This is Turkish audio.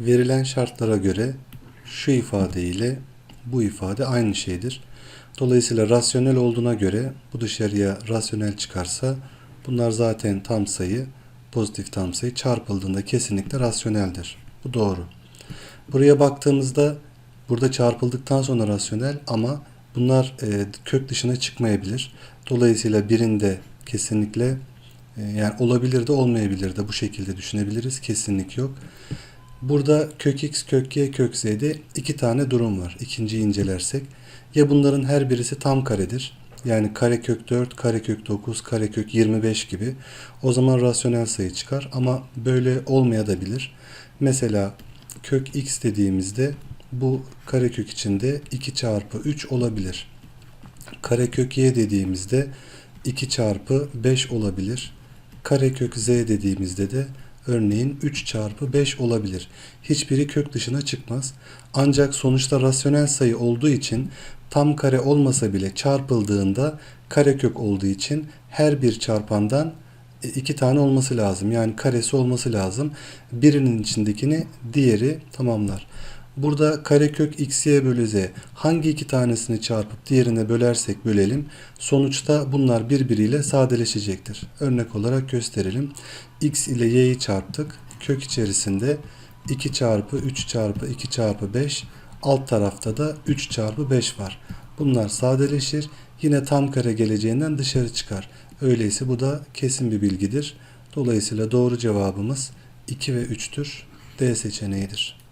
verilen şartlara göre şu ifade ile bu ifade aynı şeydir. Dolayısıyla rasyonel olduğuna göre bu dışarıya rasyonel çıkarsa bunlar zaten tam sayı, pozitif tam sayı çarpıldığında kesinlikle rasyoneldir. Bu doğru. Buraya baktığımızda burada çarpıldıktan sonra rasyonel ama bunlar e, kök dışına çıkmayabilir. Dolayısıyla birinde kesinlikle e, yani olabilir de olmayabilir de bu şekilde düşünebiliriz. Kesinlik yok. Burada kök x, kök y, kök z'de iki tane durum var. İkinciyi incelersek. Ya bunların her birisi tam karedir. Yani karekök 4, karekök 9, karekök 25 gibi. O zaman rasyonel sayı çıkar. Ama böyle olmayabilir. Mesela kök x dediğimizde bu karekök içinde 2 çarpı 3 olabilir. Karekök y dediğimizde 2 çarpı 5 olabilir. Karekök z dediğimizde de örneğin 3 çarpı 5 olabilir. Hiçbiri kök dışına çıkmaz. Ancak sonuçta rasyonel sayı olduğu için tam kare olmasa bile çarpıldığında karekök olduğu için her bir çarpandan e, iki tane olması lazım. Yani karesi olması lazım. Birinin içindekini diğeri tamamlar. Burada karekök x y bölü z hangi iki tanesini çarpıp diğerine bölersek bölelim sonuçta bunlar birbiriyle sadeleşecektir. Örnek olarak gösterelim. x ile y'yi çarptık. Kök içerisinde 2 çarpı 3 çarpı 2 çarpı 5 alt tarafta da 3 çarpı 5 var. Bunlar sadeleşir. Yine tam kare geleceğinden dışarı çıkar. Öyleyse bu da kesin bir bilgidir. Dolayısıyla doğru cevabımız 2 ve 3'tür. D seçeneğidir.